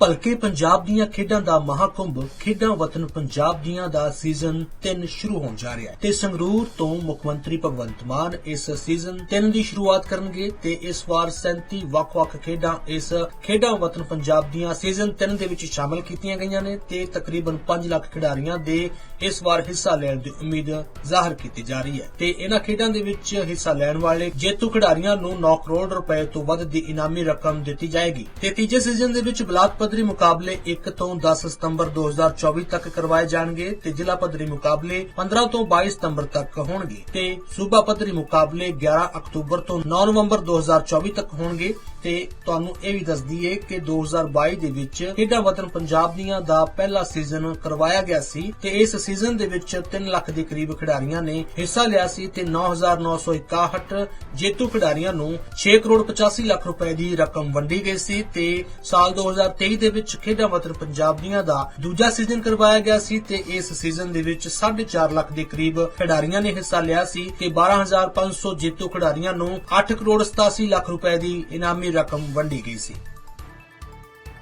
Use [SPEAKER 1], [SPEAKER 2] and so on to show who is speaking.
[SPEAKER 1] ਭਲਕੇ ਪੰਜਾਬ ਦੀਆਂ ਖੇਡਾਂ ਦਾ ਮਹਾਕੁੰਭ, ਖੇਡਾਂ ਵਤਨ ਪੰਜਾਬ ਦੀਆਂ ਦਾ ਸੀਜ਼ਨ 3 ਸ਼ੁਰੂ ਹੋਣ ਜਾ ਰਿਹਾ ਹੈ। ਤੇ ਸੰਗਰੂਰ ਤੋਂ ਮੁੱਖ ਮੰਤਰੀ ਭਗਵੰਤ ਮਾਨ ਇਸ ਸੀਜ਼ਨ 3 ਦੀ ਸ਼ੁਰੂਆਤ ਕਰਨਗੇ ਤੇ ਇਸ ਵਾਰ 37 ਵੱਖ-ਵੱਖ ਖੇਡਾਂ ਇਸ ਖੇਡਾਂ ਵਤਨ ਪੰਜਾਬ ਦੀਆਂ ਸੀਜ਼ਨ 3 ਦੇ ਵਿੱਚ ਸ਼ਾਮਲ ਕੀਤੀਆਂ ਗਈਆਂ ਨੇ ਤੇ ਤਕਰੀਬਨ 5 ਲੱਖ ਖਿਡਾਰੀਆਂ ਦੇ ਇਸ ਵਾਰ ਹਿੱਸਾ ਲੈਣ ਦੀ ਉਮੀਦ ਜ਼ਾਹਰ ਕੀਤੀ ਜਾ ਰਹੀ ਹੈ। ਤੇ ਇਹਨਾਂ ਖੇਡਾਂ ਦੇ ਵਿੱਚ ਹਿੱਸਾ ਲੈਣ ਵਾਲੇ ਜੇਤੂ ਖਿਡਾਰੀਆਂ ਨੂੰ 9 ਕਰੋੜ ਰੁਪਏ ਤੋਂ ਵੱਧ ਦੀ ਇਨਾਮੀ ਰਕਮ ਦਿੱਤੀ ਜਾਏਗੀ। ਤੇ ਤੀਜੇ ਸੀਜ਼ਨ ਦੇ ਵਿੱਚ ਬਲਾਕ ਪੱਧਰੀ ਮੁਕਾਬਲੇ 1 ਤੋਂ 10 ਸਤੰਬਰ 2024 ਤੱਕ ਕਰਵਾਏ ਜਾਣਗੇ ਤੇ ਜ਼ਿਲ੍ਹਾ ਪੱਧਰੀ ਮੁਕਾਬਲੇ 15 ਤੋਂ 22 ਸਤੰਬਰ ਤੱਕ ਹੋਣਗੇ ਤੇ ਸੂਬਾ ਪੱਧਰੀ ਮੁਕਾਬਲੇ 11 ਅਕਤੂਬਰ ਤੋਂ 9 ਨਵੰਬਰ 2024 ਤੱਕ ਹੋਣਗੇ ਤੇ ਤੁਹਾਨੂੰ ਇਹ ਵੀ ਦੱਸ ਦਈਏ ਕਿ 2022 ਦੇ ਵਿੱਚ ਖੇਡਾਂ ਵਤਨ ਪੰਜਾਬ ਦੀਆਂ ਦਾ ਪਹਿਲਾ ਸੀਜ਼ਨ ਕਰਵਾਇਆ ਗਿਆ ਸੀ ਤੇ ਇਸ ਸੀਜ਼ਨ ਦੇ ਵਿੱਚ 3 ਲੱਖ ਦੇ ਕਰੀਬ ਖਿਡਾਰੀਆਂ ਨੇ ਹਿੱਸਾ ਲਿਆ ਸੀ ਤੇ 9961 ਜੇਤੂ ਖਿਡਾਰੀਆਂ ਨੂੰ 6 ਕਰੋੜ 85 ਲੱਖ ਰੁਪਏ ਦੀ ਰਕਮ ਵੰਡੀ ਗਈ ਸੀ ਤੇ ਸਾਲ 2023 ਦੇ ਵਿੱਚ ਖੇਡਾਂ ਵਤਨ ਪੰਜਾਬ ਦੀਆਂ ਦਾ ਦੂਜਾ ਸੀਜ਼ਨ ਕਰਵਾਇਆ ਗਿਆ ਸੀ ਤੇ ਇਸ ਸੀਜ਼ਨ ਦੇ ਵਿੱਚ 4.5 ਲੱਖ ਦੇ ਕਰੀਬ ਖਿਡਾਰੀਆਂ ਨੇ ਹਿੱਸਾ ਲਿਆ ਸੀ ਤੇ 12500 ਜੇਤੂ ਖਿਡਾਰੀਆਂ ਨੂੰ 8 ਕਰੋੜ 87 ਲੱਖ ਰੁਪਏ ਦੀ ਇਨਾਮੀ ਰਕਮ ਵੰਡੀ ਗਈ ਸੀ।